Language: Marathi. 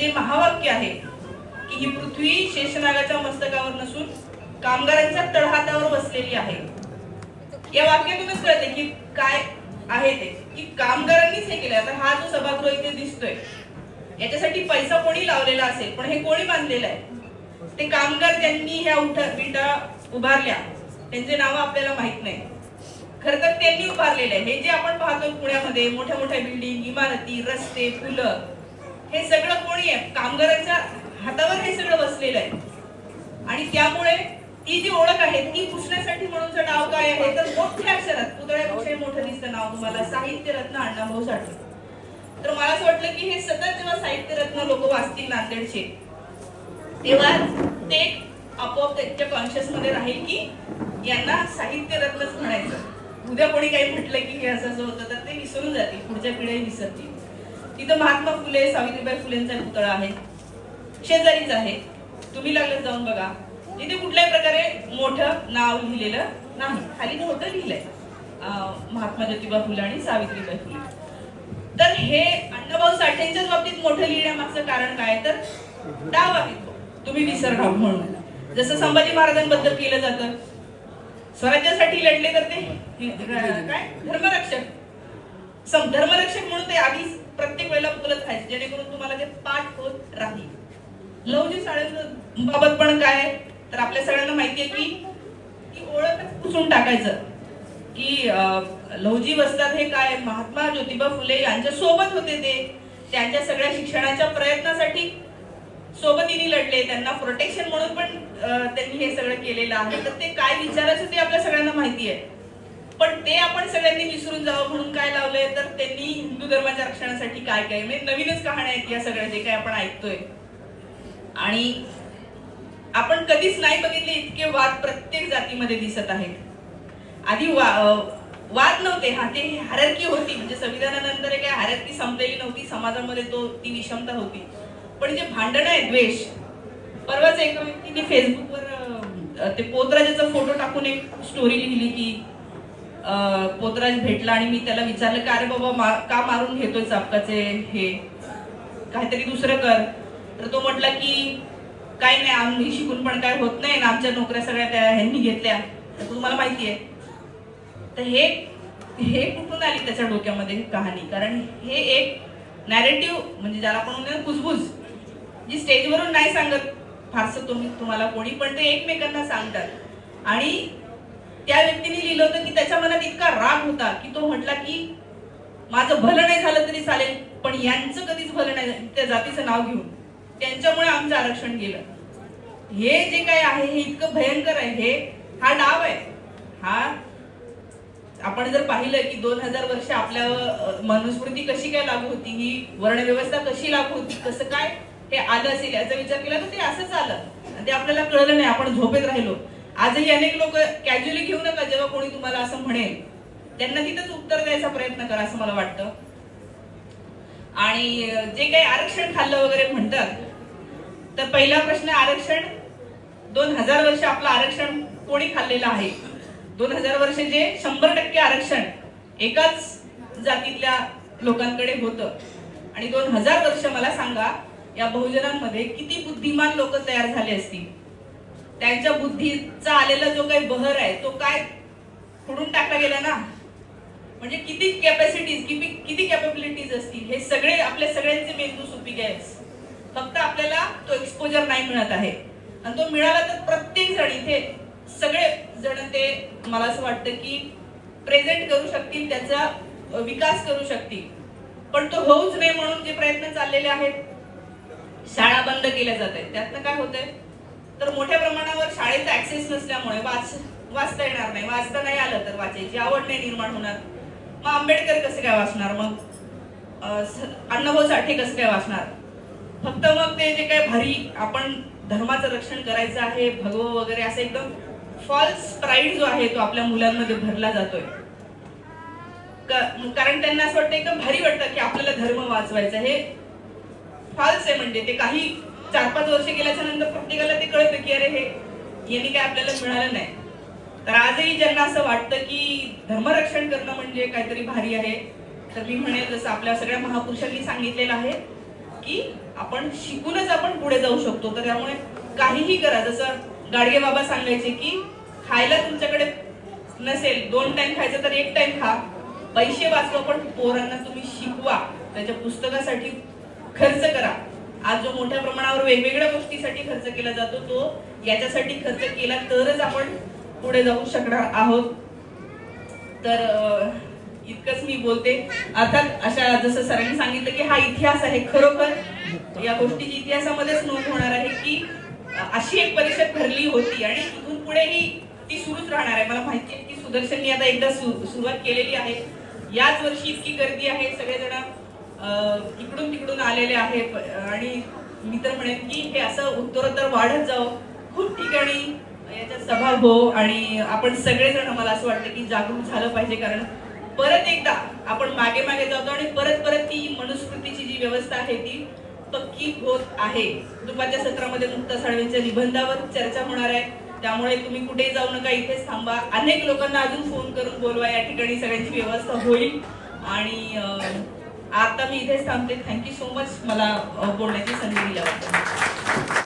जे महावाक्य आहे की ही पृथ्वी शेषनागाच्या मस्तकावर नसून कामगारांच्या तळहातावर बसलेली आहे. या वाक्यातूनच कळते की काय आहे ते. की कामगारांनीच हे केलं आता हा जो सभागृह इथे दिसतोय याच्यासाठी पैसा कोणी लावलेला असेल? पण हे कोणी बांधलेलं आहे? ते कामगार त्यांनी ह्या उठा विटा उभारल्या. त्यांचे नाव आपल्याला माहीत नाही. खर तर त्यांनी उभारलेले आहे. हे जे आपण पाहतो पुण्यामध्ये मोठ्या मोठ्या बिल्डिंग इमारती रस्ते फुलं हे सगळं कोणी आहे? कामगारांच्या हातावर हे सगळं बसलेलं आहे. आणि त्यामुळे ती जी ओळख आहे ती पुसण्यासाठी म्हणूनचं नाव काय आहे तर मोठ्या अक्षरात पुतळ्यापेक्षा मोठं दिसतं नाव तुम्हाला. साहित्य रत्न अण्णाभाऊ साठे. तर मला असं वाटलं की हे सतत जेव्हा साहित्य रत्न लोक वाचतील नांदेडचे तेव्हा ते आपोआप त्यांच्या कॉन्शियसमध्ये राहील की यांना साहित्य रत्नच म्हणायचं. उद्या कोणी काही म्हटलं की हे असं असं होतं तर ते विसरून जातील पुढच्या पिढ्या विसरतील. तिथं महात्मा फुले सावित्रीबाई फुलेंचा पुतळा आहे. शेजारीच आहे. तुम्ही लागलं जाऊन बघा. तिथे कुठल्याही प्रकारे मोठं नाव लिहिलेलं नाही. खाली मोठं लिहिलंय. महात्मा ज्योतिबा फुले आणि सावित्रीबाई फुले. तर हे अण्णाभाऊ साठेंच्याच बाबतीत मोठं लिहिण्यामागचं कारण काय? तर डाव आहे तुम्ही विसरणार म्हणून. जसं संभाजी महाराजांबद्दल केलं जातं. स्वराज्यासाठी लढले तर ते. काय? धर्मरक्षक. सम धर्मरक्षक म्हणून ते आधीच प्रत्येक वेळेला बोलत राहायचे जेणेकरून तुम्हाला ते पाठ होत राहील. लवजी साळेंचं बाबत पण काय तर आपल्या सगळ्यांना माहितीये की की ओळखच पुसून टाकायचं. की लवजी वस्तात हे काय महात्मा ज्योतिबा फुले यांच्या सोबत होते ते. त्यांच्या सगळ्या शिक्षणाच्या प्रयत्नासाठी सोबतीने लढले त्यांना प्रोटेक्शन म्हणून पण त्यांनी हे सगळं केलेलं आहे. तर ते काय विचारायचं ते आपल्या सगळ्यांना माहिती आहे. पण ते आपण सगळ्यांनी विसरून जावं म्हणून काय लावलंय? तर त्यांनी हिंदू धर्माच्या रक्षणासाठी काय काय? म्हणजे नवीनच कहाण्या आहेत या सगळ्या जे काय आपण ऐकतोय. आणि आपण कधीच नाही बघितले इतके वाद प्रत्येक जातीमध्ये दिसत आहेत. आधी वा वाद नव्हते हा ते हारकी होती. म्हणजे संविधानानंतर काय हारकी संपलेली नव्हती समाजामध्ये तो ती विषमता होती. पण जे भांडण आहे द्वेष परवाच एका व्यक्तीने फेसबुकवर ते पोतराजाचा फोटो टाकून एक स्टोरी लिहिली की पोतराज भेटला आणि मी त्याला विचारलं का अरे बाबा मा- का मारून घेतोय चापकाचे हे? काहीतरी दुसरं कर. तर तो म्हटला की काही नाही आम्ही शिकून पण काय होत नाही ना आमच्या नोकऱ्या सगळ्या त्या ह्यांनी घेतल्या. तर तुम्हाला माहिती आहे. तर हे हे कुठून आली त्याच्या डोक्यामध्ये कहाणी. कारण हे एक नॅरेटिव्ह म्हणजे ज्याला आपण म्हणतो कुजबुज जी स्टेजवरून नाही सांगत. फारसं तुम्ही तुम्हाला कोणी पण ते एकमेकांना सांगतात. आणि त्या व्यक्तीने लिहिलं होतं की त्याच्या मनात इतका राग होता की तो म्हटला की माझं भलं नाही झालं तरी चालेल पण यांचं कधीच भलं नाही त्या जातीचं नाव घेऊन त्यांच्यामुळे आमचं आरक्षण गेलं. हे जे काय आहे हे इतकं भयंकर आहे. हे हा डाव आहे. हा आपण जर पाहिलं की दोन हजार वर्ष आपल्या मनुस्मृती कशी काय लागू होती ही वर्णव्यवस्था कशी लागू होती कसं काय हे आलं असेल याचा विचार केला तर ते असंच आलं. ते आपल्याला कळलं नाही आपण झोपेत राहिलो. आजही अनेक लोक कॅज्युअली घेऊ नका जेव्हा कोणी तुम्हाला असं म्हणेल. त्यांना तिथंच उत्तर द्यायचा प्रयत्न करा असं मला वाटतं. आणि जे काही आरक्षण खाल्लं वगैरे म्हणतात तर पहिला प्रश्न आरक्षण दोन हजार वर्ष आपलं आरक्षण कोणी खाल्लेलं आहे? दोन हजार वर्ष जे शंभर टक्के आरक्षण एकाच जातीतल्या लोकांकडे होतं. आणि दोन हजार वर्ष मला सांगा या बहुजनांमध्ये किती बुद्धिमान लोक तयार झाले असतील? त्यांच्या बुद्धीचा आलेला जो काही बहर आहे तो काय फोडून टाकला गेला ना? म्हणजे किती कॅपॅसिटीज किती किती कॅपेबिलिटीज असतील? हे सगळे आपल्या सगळ्यांचे मेंदू सुपीक आहेत. फक्त आपल्याला तो एक्सपोजर नाही मिळत आहे. आणि तो मिळाला तर प्रत्येक जण इथे सगळे जण ते मला असं वाटतं की प्रेझेंट करू शकतील त्याचा विकास करू शकतील. पण तो होऊच नाही म्हणून जे प्रयत्न चाललेले आहेत शाळा बंद केल्या जात आहेत. त्यातनं काय होतंय? तर मोठ्या प्रमाणावर शाळेचा ऍक्सेस नसल्यामुळे वाच वाचता येणार नाही. वाचता नाही आलं तर वाचायची आवड नाही निर्माण होणार. मग आंबेडकर कसे काय वाचणार? मग अण्णाभाऊ साठे कसं काय वाचणार? फक्त मग ते जे काय भारी आपण धर्माचं रक्षण करायचं आहे भगव वगैरे असं एकदम फॉल्स प्राईड जो आहे तो आपल्या मुलांमध्ये भरला जातोय. कारण त्यांना असं वाटतं एकदम भारी वाटतं की आपल्याला धर्म वाचवायचा हे फॉल्स आहे म्हणजे ते काही चार पाच वर्ष गेल्याच्यानंतर प्रत्येकाला ते कळतं की अरे हे यांनी काय आपल्याला मिळालं नाही. तर आजही ज्यांना असं वाटतं की धर्मरक्षण करणं म्हणजे काहीतरी भारी आहे तर मी म्हणेल जसं आपल्या सगळ्या महापुरुषांनी सांगितलेलं आहे की आपण शिकूनच आपण पुढे जाऊ शकतो. तर त्यामुळे काहीही करा. जसं गाडगे बाबा सांगायचे की खायला तुमच्याकडे नसेल दोन टाइम खायचं तर एक टाइम खा. पैसे वाचवा पण पोरांना तुम्ही शिकवा. त्याच्या पुस्तकासाठी खर्च करा. आज जो मोठ्या प्रमाणावर वेगवेगळ्या गोष्टीसाठी खर्च केला जातो तो याच्यासाठी खर्च केला तरच आपण पुढे जाऊ शकणार आहोत. तर इतकंच मी बोलते. अर्थात अशा जसं सरांनी सांगितलं की हा इतिहास आहे खरोखर. या गोष्टीची इतिहासामध्येच नोंद होणार आहे की अशी एक परिषद भरली होती आणि तिथून पुढेही ती सुरूच राहणार आहे. मला माहिती आहे की सुदर्शननी आता एकदा सुरुवात केलेली आहे. याच वर्षी इतकी गर्दी आहे सगळेजण इकडून तिकडून आलेले आहेत. आणि मी तर म्हणेन की हे असं उत्तरोत्तर वाढत जावं. खूप ठिकाणी याच्या सभा हो आणि आपण सगळेजण मला असं वाटतं की जागरूक झालं पाहिजे. कारण परत एकदा आपण मागे मागे जातो आणि परत परत ती मनुस्मृतीची जी व्यवस्था आहे ती पक्की होत आहे. दुपारच्या सत्रामध्ये मुक्ता साळवेंच्या निबंधावर चर्चा होणार आहे. त्यामुळे तुम्ही कुठेही जाऊ नका इथेच थांबा. अनेक लोकांना अजून फोन करून बोलवा. या ठिकाणी सगळ्यांची व्यवस्था होईल. आणि आता मी इथेच थांबते. थँक्यू सो मच मला बोलण्याची संधी दिल्याबद्दल.